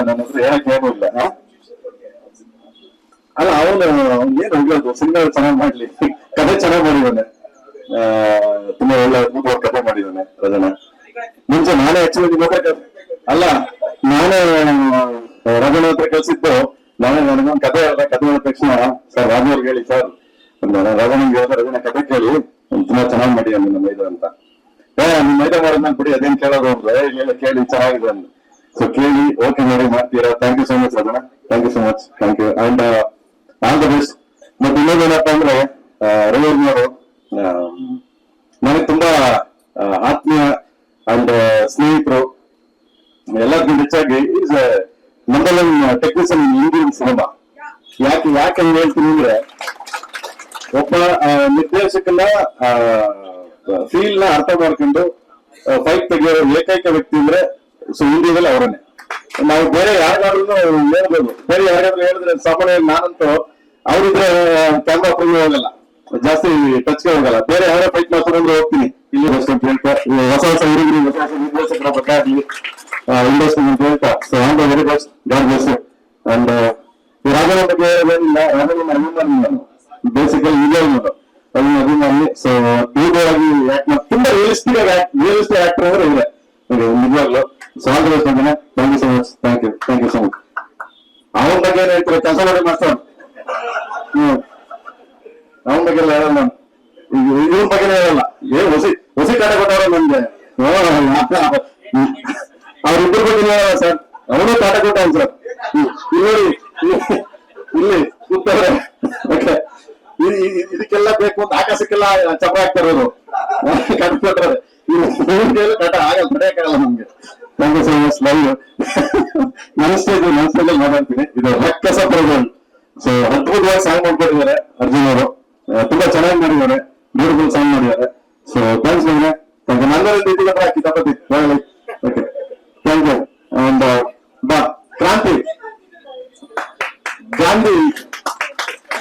ನನ್ನ ಹತ್ರ ಹೇಳಕ್ ಏನೂ ಇಲ್ಲ? ಅಲ್ಲ ಅವನು ಏನ್ ಹೋಗ್ಲದು ಸಿನಿಮಾ ಚೆನ್ನಾಗಿ ಮಾಡ್ಲಿ. ಕಥೆ ಚೆನ್ನಾಗಿ ಮಾಡಿದಾನೆ. ಆ, ತುಂಬಾ ಒಳ್ಳೆ ಮೂವರು ಕಥೆ ಮಾಡಿದಾನೆ ರಜನ. ಮುಂಚೆ ನಾನೇ ಆಕ್ಚುಲಿ ನಿಮ್ಮ ಅಲ್ಲ ನಾನೇ ರಜನ ಹತ್ರ ಕಳ್ಸಿದ್ದು ನಾನೇ ನನಗೊಂದು ಕಥೆ ಹೇಳ್ದೆ ಕಥೆ ಹೇಳಿದ ತಕ್ಷಣ ಸರ್ ರಾಜವ್ರಿಗೆ ಹೇಳಿ ಸರ್. ರಜನಿಗೆ ಹೇಳಿದ್ರೆ ರಜನ ಕಥೆ ಕೇಳಿ ತುಂಬಾ ಚೆನ್ನಾಗಿ ಮಾಡಿ ನಮ್ಮ ಇದು ಅಂತ. ಏ ನಿಮ್ ಮೈದ ಮಾಡಿದ್ಮೇಲೆ ಬಿಡಿ ಅದೇನ್ ಕೇಳೋದು ಅಂದ್ರೆ ಕೇಳಿ ಚೆನ್ನಾಗಿದೆ ಅಂತ ಸೊ ಕೇಳಿ ಓಕೆ ಮಾಡಿ ಮಾಡ್ತೀರಾ ಥ್ಯಾಂಕ್ ಯು ಸೋ ಮಚ್ ಅದನ್ನ thank you so much thank you and all the best ಮತ್ತೆ ಇನ್ನೊಂದು ಏನಪ್ಪ ಅಂದ್ರೆ ರವಿವರ್ಮವರು ನನಗೆ ತುಂಬಾ ಆ, ಆತ್ಮೀಯ ಅಂಡ್ ಸ್ನೇಹಿತರು ಎಲ್ಲದಕ್ಕಿಂತ ಹೆಚ್ಚಾಗಿ is number one technician Indian cinema ಯಾಕೆ ಯಾಕೆ ಹೇಳ್ತೀನಿ ಅಂದ್ರೆ ಒಬ್ಬ ನಿರ್ದೇಶಕನ ಫೀಲ್ನ ಅರ್ಥ ಮಾಡ್ಕೊಂಡು ಫೈಟ್ ತೆಗೆಯೋ ಏಕೈಕ ವ್ಯಕ್ತಿ ಅಂದ್ರೆ ಸೊ ಇಂಡಿಯಾದಲ್ಲಿ ಅವರನ್ನೇ. ನಾವು ಬೇರೆ ಯಾರಿಗಾದ್ರೂ ಹೇಳ್ಬೋದು. ಬೇರೆ ಯಾರಿಗಾದ್ರೂ ಹೇಳಿದ್ರೆ ಸಾಮಾನ್ಯವಾಗಿ ನಾನಂತೂ ಅವರಿದ್ರೆ ಕ್ಯಾಮ್ರಾ ಫುಲ್ ಹೋಗಲ್ಲ. ಜಾಸ್ತಿ ಟಚ್ ಹೋಗಲ್ಲ. ಬೇರೆ ಯಾರೋ ಫೈಟ್ ಮಾಡ್ತಾರೆ ಹೋಗ್ತೀನಿ. ಇಲ್ಲಿ ಅಂತ ಹೇಳ್ತಾ. ಹೊಸ ಹೊಸ ಹುಡುಗರು ಹೊಸ ಹೊಸ ನಿರ್ದೇಶಕರ ಬೇಕಾಗ್ಲಿ industry so the very best God bless and ರಾಘವನ ಬಗ್ಗೆ ಹೇಳೋದೇನಿಲ್ಲ. ರಾಘವನ ಅಭಿಮಾನಿ ನಾನು ಬೇಸಿಕಲಿ ನೋಡು ಅದನ್ನ ಅಭಿಮಾನಿ ಸೊ ಆಕ್ಟ್ ಯಾಕೆ ತುಂಬಾ ರಿಯಲಿಸ್ಟಿಕ್ ರಿಯಲಿಸ್ಟಿಕ್ ಆಕ್ಟರ್ ಅಂದ್ರೆ ಇವ್ರೆ. You so much thank you thank you so much ಅವ್ರ ಬಗ್ಗೆ ಏನ್ ಕೆಲಸ ಮಾಡಿ ಹ್ಮ್. ಅವನ ಬಗ್ಗೆ ಹೇಳಲ್ಲ. ಏ, ಹೊಸಿ ಹೊಸಿ ಕಾಟ ಕೊಟ್ಟವ್ರ ನನ್ಗೆ ಅವ್ರಿಬ್ರು ಬಗ್ಗೆ ಹೇಳಲ್ಲ ಸರ್. ಅವನು ಕಾಟ ಕೊಟ್ಟವನ್ ಸರ್. ಇಲ್ಲಿ ಇಲ್ಲಿ- ಇದಕ್ಕೆಲ್ಲ ಬೇಕು ಅಂತ ಆಕಾಶಕ್ಕೆಲ್ಲ ಚಪ್ರ ಹಾಕ್ತಾರೆ ಕಟ್ಕೊಟ್ರೆ ಕಾಟ thank you so much love ನನ್ನ ನನ್ನ ಸ್ಟೇಜ್ ಮಾತಾಡ್ತೀನಿ. ಇದು ರಕ್ಕಸ ಪ್ರೋಗ್ರಾಮ್ ಸೊ ಅದ್ಭುತವಾಗಿ ಸಾಂಗ್ ಮಾಡ್ಕೊಂಡಿದ್ದಾರೆ ಅರ್ಜುನ್ ಅವರು. ತುಂಬಾ ಚೆನ್ನಾಗಿ ಮಾಡಿದ್ದಾರೆ. ಬ್ಯೂಟಿಫುಲ್ ಸಾಂಗ್ ಮಾಡಿದ್ದಾರೆ. ಸೊ ಥ್ಯಾಂಕ್ಸ್ ಮೇಲೆ ಹೇಳಿ ಓಕೆ ಥ್ಯಾಂಕ್ ಯು ಅಂಡ್ ಬಾ. ಕ್ರಾಂತಿ. ಗಾಂಧಿ.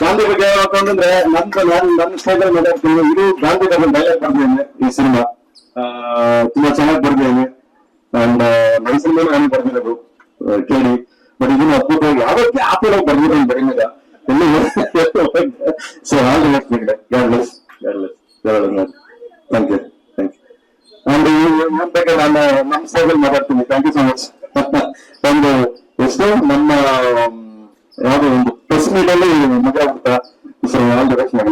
ಗಾಂಧಿ ಬಗ್ಗೆ ಹೇಳ್ಬೇಕು ಅಂತಂದ್ರೆ ನಂದು, ನಾನು ನನ್ನ ಸ್ಟೇಜಲ್ಲಿ ಮಾತಾಡ್ತೀನಿ ಇದು ಗಾಂಧಿ ಡೈಲಾಗ್ ಬರ್ದಿದ್ದೀನಿ ಈ ಸಿನಿಮಾ. ತುಂಬಾ ಚೆನ್ನಾಗಿ ಬರ್ದಿದ್ದೇನೆ. ಅಂಡ್ ನನ್ನ ಮೇಲೆ ನಾನು ಬರ್ದಿರೋದು ಆ, ಕೇಳಿ. ಬಟ್ ಇದನ್ನ ಅದ್ಭುತವಾಗಿ ಯಾವತ್ತೇ ಆಪಲ್ ಬರ್ದಿರೋ ಬರ್ದಿರ ಬರೀನಿಲ್ಲ ಸೊ ಹಾಗೆ ದಿ ಬೆಸ್ಟ್ ನಿಮಗೆ God bless God bless thank you you ನಾನು ನಮ್ಮ ಮಾತಾಡ್ತೀನಿ. ಥ್ಯಾಂಕ್ ಯು ಸೊ ಮಚ್ ಒಂದು ಎಷ್ಟು ನಮ್ಮ ಯಾವ್ದೋ ಒಂದು ಪ್ರೆಸ್ ಮೀಟಲ್ಲಿ ಮಜಾ ಹುಡ್ತ ಸೊ ಆಲ್ ದಿ ಬೆಸ್ಟ್ ಮಗ